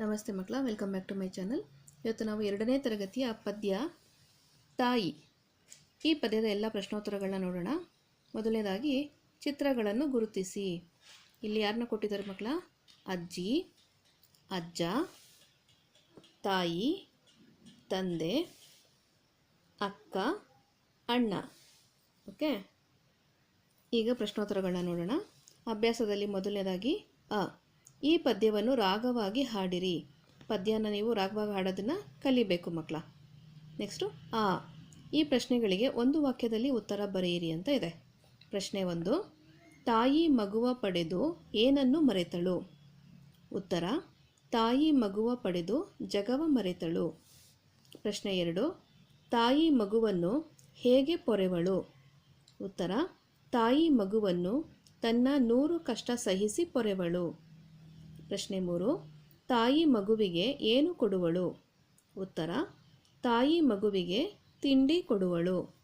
ನಮಸ್ತೆ ಮಕ್ಕಳ, welcome back to my channel. ಇವತ್ತು ನಾವು ಎರಡನೇ ತರಗತಿಯ ಪದ್ಯ ತಾಯಿ. ಈ ಪದ್ಯದ ಎಲ್ಲ ಪ್ರಶ್ನೋತ್ತರಗಳನ್ನ ನೋಡೋಣ. ಮೊದಲನೇದಾಗಿ, ಚಿತ್ರಗಳನ್ನು ಗುರುತಿಸಿ. ಇಲ್ಲಿ ಯಾರನ್ನ ಕೊಟ್ಟಿದ್ದಾರೆ ಮಕ್ಕಳ? ಅಜ್ಜಿ, ಅಜ್ಜ, ತಾಯಿ, ತಂದೆ, ಅಕ್ಕ, ಅಣ್ಣ. ಓಕೆ? ಈಗ ಪ್ರಶ್ನೋತ್ತರಗಳನ್ನ ನೋಡೋಣ. ಅಭ್ಯಾಸದಲ್ಲಿ ಮೊದಲನೇದಾಗಿ, ಅ. ಈ ಪದ್ಯವನ್ನು ರಾಗವಾಗಿ ಹಾಡಿರಿ. ಪದ್ಯನ ನೀವು ರಾಗವಾಗಿ ಹಾಡೋದನ್ನು ಕಲಿಬೇಕು ಮಕ್ಕಳ ನೆಕ್ಸ್ಟು ಆ, ಈ ಪ್ರಶ್ನೆಗಳಿಗೆ ಒಂದು ವಾಕ್ಯದಲ್ಲಿ ಉತ್ತರ ಬರೆಯಿರಿ ಅಂತ ಇದೆ. ಪ್ರಶ್ನೆ ಒಂದು, ತಾಯಿ ಮಗುವ ಪಡೆದು ಏನನ್ನು ಮರೆತಳು? ಉತ್ತರ, ತಾಯಿ ಮಗುವ ಪಡೆದು ಜಗವ ಮರೆತಳು. ಪ್ರಶ್ನೆ ಎರಡು, ತಾಯಿ ಮಗುವನ್ನು ಹೇಗೆ ಪೊರೆವಳು? ಉತ್ತರ, ತಾಯಿ ಮಗುವನ್ನು ತನ್ನ ನೂರು ಕಷ್ಟ ಸಹಿಸಿ ಪೊರೆವಳು. ಪ್ರಶ್ನೆ ಮೂರು, ತಾಯಿ ಮಗುವಿಗೆ ಏನು ಕೊಡುವಳು? ಉತ್ತರ, ತಾಯಿ ಮಗುವಿಗೆ ತಿಂಡಿ ಕೊಡುವಳು.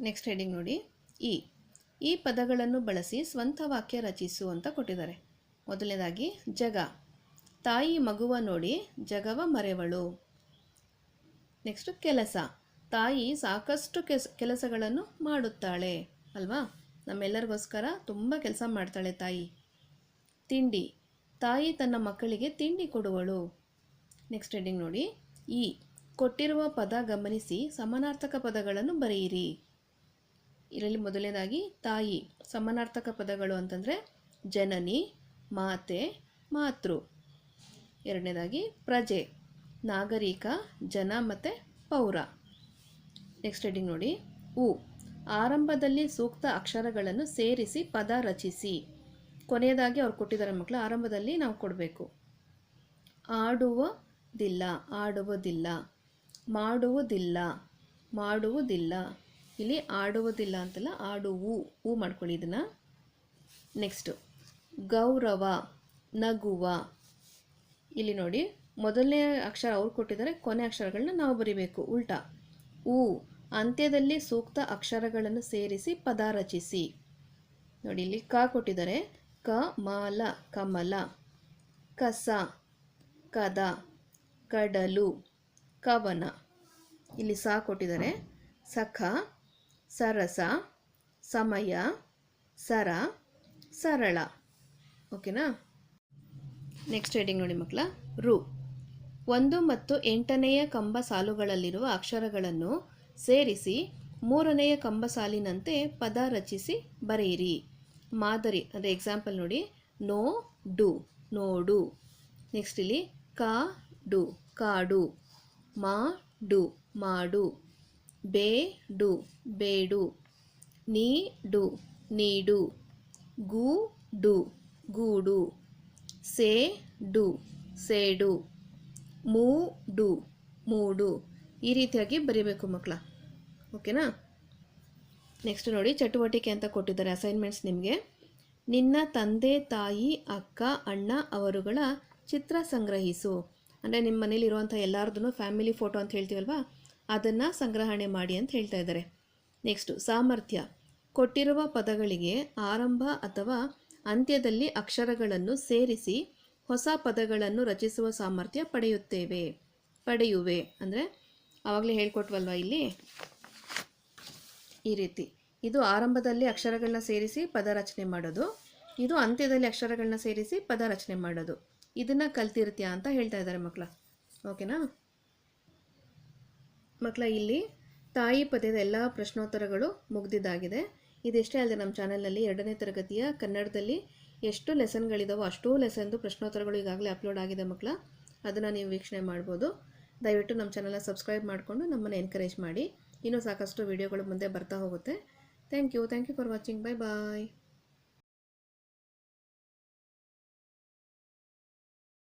ನೆಕ್ಸ್ಟ್ ಹೆಡಿಂಗ್ ನೋಡಿ, ಈ ಈ ಪದಗಳನ್ನು ಬಳಸಿ ಸ್ವಂತ ವಾಕ್ಯ ರಚಿಸು ಅಂತ ಕೊಟ್ಟಿದ್ದಾರೆ. ಮೊದಲನೇದಾಗಿ, ಜಗ. ತಾಯಿ ಮಗುವ ನೋಡಿ ಜಗವ ಮರೆವಳು. ನೆಕ್ಸ್ಟ್ ಕೆಲಸ. ತಾಯಿ ಸಾಕಷ್ಟು ಕೆಸ್, ಕೆಲಸಗಳನ್ನು ಮಾಡುತ್ತಾಳೆ. ಅಲ್ವಾ? ನಮ್ಮೆಲ್ಲರಿಗೋಸ್ಕರ ತುಂಬ ಕೆಲಸ ಮಾಡ್ತಾಳೆ ತಾಯಿ. ತಿಂಡಿ. ತಾಯಿ ತನ್ನ ಮಕ್ಕಳಿಗೆ ತಿಂಡಿ ಕೊಡುವಳು. ನೆಕ್ಸ್ಟ್ ಹೆಡಿಂಗ್ ನೋಡಿ. ಈ ಕೊಟ್ಟಿರುವ ಪದ ಗಮನಿಸಿ ಸಮಾನಾರ್ಥಕ ಪದಗಳನ್ನು ಬರೆಯಿರಿ. ಇದರಲ್ಲಿ ಮೊದಲನೇದಾಗಿ ತಾಯಿ, ಸಮಾನಾರ್ಥಕ ಪದಗಳು ಅಂತಂದರೆ ಜನನಿ, ಮಾತೆ, ಮಾತೃ. ಎರಡನೇದಾಗಿ ಪ್ರಜೆ, ನಾಗರಿಕ, ಜನ ಮತ್ತು ಪೌರ. ನೆಕ್ಸ್ಟ್ ಹೆಡಿಂಗ್ ನೋಡಿ. ಉ, ಆರಂಭದಲ್ಲಿ ಸೂಕ್ತ ಅಕ್ಷರಗಳನ್ನು ಸೇರಿಸಿ ಪದ ರಚಿಸಿ. ಕೊನೆಯದಾಗಿ ಅವ್ರು ಕೊಟ್ಟಿದ್ದಾರೆ ಮಕ್ಕಳು ಆರಂಭದಲ್ಲಿ ನಾವು ಕೊಡಬೇಕು. ಆಡುವುದಿಲ್ಲ ಆಡುವುದಿಲ್ಲ, ಮಾಡುವುದಿಲ್ಲ ಮಾಡುವುದಿಲ್ಲ. ಇಲ್ಲಿ ಆಡುವುದಿಲ್ಲ ಅಂತಲ್ಲ, ಆಡುವು ಹೂ ಮಾಡ್ಕೊಳ್ಳಿ ಇದನ್ನು. ನೆಕ್ಸ್ಟು ಗೌರವ, ನಗುವ. ಇಲ್ಲಿ ನೋಡಿ, ಮೊದಲನೇ ಅಕ್ಷರ ಅವ್ರು ಕೊಟ್ಟಿದ್ದಾರೆ, ಕೊನೆ ಅಕ್ಷರಗಳನ್ನ ನಾವು ಬರಿಬೇಕು. ಉಲ್ಟಾ. ಊ, ಅಂತ್ಯದಲ್ಲಿ ಸೂಕ್ತ ಅಕ್ಷರಗಳನ್ನು ಸೇರಿಸಿ ಪದ ರಚಿಸಿ. ನೋಡಿ, ಇಲ್ಲಿ ಕ ಕೊಟ್ಟಿದ್ದಾರೆ. ಕ ಮಾಲ ಕಮಲ, ಕಸ, ಕದ, ಕಡಲು, ಕವನ. ಇಲ್ಲಿ ಸಾ ಕೊಟ್ಟಿದ್ದಾರೆ. ಸಖ, ಸರಸ, ಸಮಯ, ಸರ, ಸರಳ. ಓಕೆನಾ? ನೆಕ್ಸ್ಟ್ ಹೆಡಿಂಗ್ ನೋಡಿ ಮಕ್ಕಳ. ರು. ಒಂದು ಮತ್ತು ಎಂಟನೆಯ ಕಂಬ ಸಾಲುಗಳಲ್ಲಿರುವ ಅಕ್ಷರಗಳನ್ನು ಸೇರಿಸಿ ಮೂರನೆಯ ಕಂಬ ಸಾಲಿನಂತೆ ಪದ ರಚಿಸಿ ಬರೆಯಿರಿ. ಮಾದರಿ ಅಂದರೆ ಎಕ್ಸಾಂಪಲ್ ನೋಡಿ. ನೋ ಡು ನೋಡು ನೆಕ್ಸ್ಟ್ ಇಲ್ಲಿ, ಕಾ ಡು ಕಾಡು ಮಾ ಡು ಮಾಡು ಬೇ ಡು ಬೇಡು ನೀಡು ನೀಡು ಗು ಡು ಗೂಡು ಸೇ ಡು ಸೇಡು ಮೂಡು ಮೂಡು ಈ ರೀತಿಯಾಗಿ ಬರೀಬೇಕು ಮಕ್ಕಳ. ಓಕೆನಾ? ನೆಕ್ಸ್ಟ್ ನೋಡಿ, ಚಟುವಟಿಕೆ ಅಂತ ಕೊಟ್ಟಿದ್ದಾರೆ ಅಸೈನ್ಮೆಂಟ್ಸ್ ನಿಮಗೆ. ನಿನ್ನ ತಂದೆ, ತಾಯಿ, ಅಕ್ಕ, ಅಣ್ಣ, ಅವರುಗಳ ಚಿತ್ರ ಸಂಗ್ರಹಿಸು. ಅಂದರೆ ನಿಮ್ಮ ಮನೇಲಿ ಇರುವಂಥ ಎಲ್ಲರದ್ದು ಫ್ಯಾಮಿಲಿ ಫೋಟೋ ಅಂತ ಹೇಳ್ತೀವಲ್ವಾ? ಅದನ್ನು ಸಂಗ್ರಹಣೆ ಮಾಡಿ ಅಂತ ಹೇಳ್ತಾ ಇದ್ದಾರೆ. ನೆಕ್ಸ್ಟು ಸಾಮರ್ಥ್ಯ. ಕೊಟ್ಟಿರುವ ಪದಗಳಿಗೆ ಆರಂಭ ಅಥವಾ ಅಂತ್ಯದಲ್ಲಿ ಅಕ್ಷರಗಳನ್ನು ಸೇರಿಸಿ ಹೊಸ ಪದಗಳನ್ನು ರಚಿಸುವ ಸಾಮರ್ಥ್ಯ ಪಡೆಯುತ್ತೇವೆ. ಪಡೆಯುವೆ. ಅಂದರೆ ಆವಾಗಲೇ ಹೇಳ್ಕೊಟ್ವಲ್ವ ಇಲ್ಲಿ? ಈ ರೀತಿ. ಇದು ಆರಂಭದಲ್ಲಿ ಅಕ್ಷರಗಳನ್ನ ಸೇರಿಸಿ ಪದ ರಚನೆ ಮಾಡೋದು. ಇದು ಅಂತ್ಯದಲ್ಲಿ ಅಕ್ಷರಗಳನ್ನ ಸೇರಿಸಿ ಪದ ರಚನೆ ಮಾಡೋದು. ಇದನ್ನು ಕಲ್ತಿರ್ತೀಯಾ ಅಂತ ಹೇಳ್ತಾ ಇದ್ದಾರೆ ಮಕ್ಕಳ ಓಕೆನಾ? ಮಕ್ಕಳ ಇಲ್ಲಿ ತಾಯಿ ಪದ್ಯದ ಎಲ್ಲ ಪ್ರಶ್ನೋತ್ತರಗಳು ಮುಗ್ದಿದ್ದಾಗಿದೆ. ಇದೆಷ್ಟೇ ಅಲ್ಲದೆ ನಮ್ಮ ಚಾನಲ್ನಲ್ಲಿ ಎರಡನೇ ತರಗತಿಯ ಕನ್ನಡದಲ್ಲಿ ಎಷ್ಟು ಲೆಸನ್ಗಳಿದಾವೋ ಅಷ್ಟೂ ಲೆಸನ್ದು ಪ್ರಶ್ನೋತ್ತರಗಳು ಈಗಾಗಲೇ ಅಪ್ಲೋಡ್ ಆಗಿದೆ ಮಕ್ಕಳ ಅದನ್ನು ನೀವು ವೀಕ್ಷಣೆ ಮಾಡ್ಬೋದು. ದಯವಿಟ್ಟು ನಮ್ಮ ಚಾನಲ್ನ ಸಬ್ಸ್ಕ್ರೈಬ್ ಮಾಡಿಕೊಂಡು ನಮ್ಮನ್ನು ಎನ್ಕರೇಜ್ ಮಾಡಿ. ಇನ್ನೂ ಸಾಕಷ್ಟು ವೀಡಿಯೋಗಳು ಮುಂದೆ ಬರ್ತಾ ಹೋಗುತ್ತೆ. Thank you thank you for watching bye bye